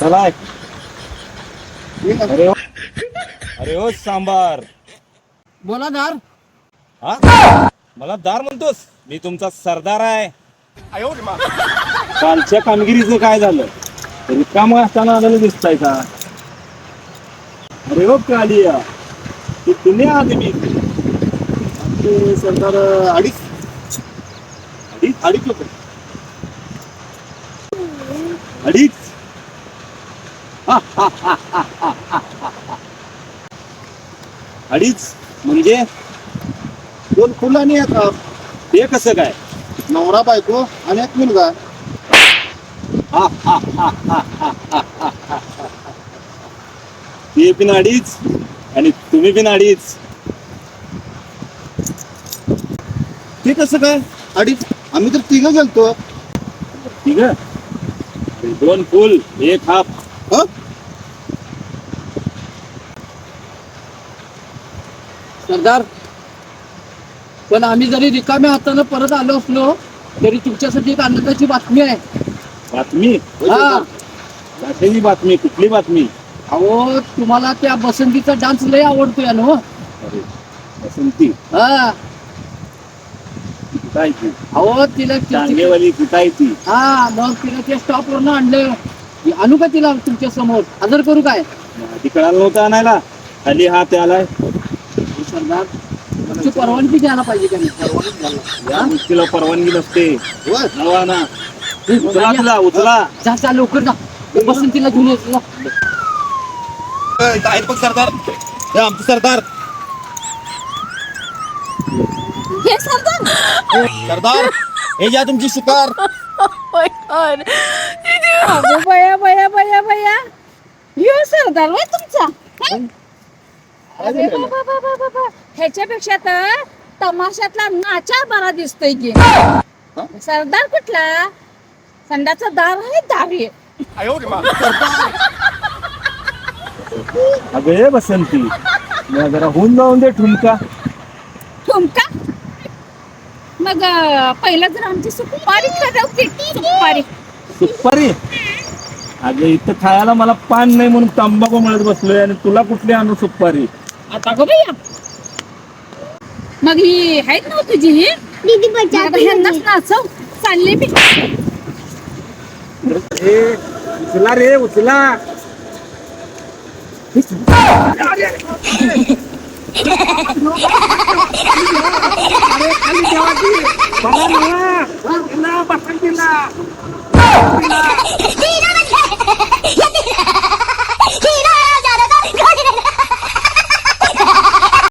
बसलाय अरे हो. अरे हो सांबार. बोला दार. हा? मला दार म्हणतोस. मी तुमचा सरदार आहे. कालच्या कामगिरीचं काय झालं? रिकाम असताना आलेलं दिसताय का? अरे हो कालिया. तू तुम्ही आदमी ते सरदार अडीच. अडीच अडीच लोक अडीच. अडीच म्हणजे दोन फुलं आणि एक हाफ. ते कसं काय? नवरा बायको आणि एक मुलगा. ते पण अडीच आणि तुम्ही पण अडीच. ते कसं काय? अडीच. आम्ही तर तिघं गेलतो. आहे दोन फुल एक हाफ. सरदार. पण आम्ही जरी रिकाम्या हातानं परत आलो असलो तरी तुमच्यासाठी एक आनंदाची बातमी आहे. बातमी? हा. कशाची बातमी कुठली बातमी? अहो तुम्हाला त्या बसंतीचा डान्स लय आवडतो या नो अरे बसंती. हा. कुठं आहे ती? अहो तिला ती- टांगेवाली कुठं आहे ती? हा मग तिला त्या स्टॉप वरनं आणलं आणू का तिला तुमच्यासमोर? हजर करू काय? आधी कळालं नव्हतं आणायला. खाली हात आलाय. सरदार तुमची परवानगी घ्यायला पाहिजे का नाही या गोष्टीला परवानगी नसते होय जावा ना उचला तुला उचला जा जा लवकर जा बसंतीला घेऊन येतो आहेत बघ सरदार हे आमचं सरदार हे सरदार सरदार हे घ्या तुमची शिकार अगो बया बया बया बया यो सरदार वय तुमचा हं? अरे बाबा बाबा बाबा ह्याच्यापेक्षा तर तमाशातला नाचा बरा दिसतोय की. सरदार कुठला? संडाचा दार आहे दारी अगं बसंती. मला जरा होऊन जाऊन दे ठुमका. ठुमका? मग पहिलं जर आमची सुपारी सुपारी. सुपारी? अगं इथं खायला मला पान नाही म्हणून तंबाखू मिळत बसलोय आणि तुला कुठली आणू सुपारी? आता गो भैया मग ही आहेत ना तुझी ही? मग आता ह्यांनाच नाचव चालले मी. ए, उचला रे उचला. बघा ना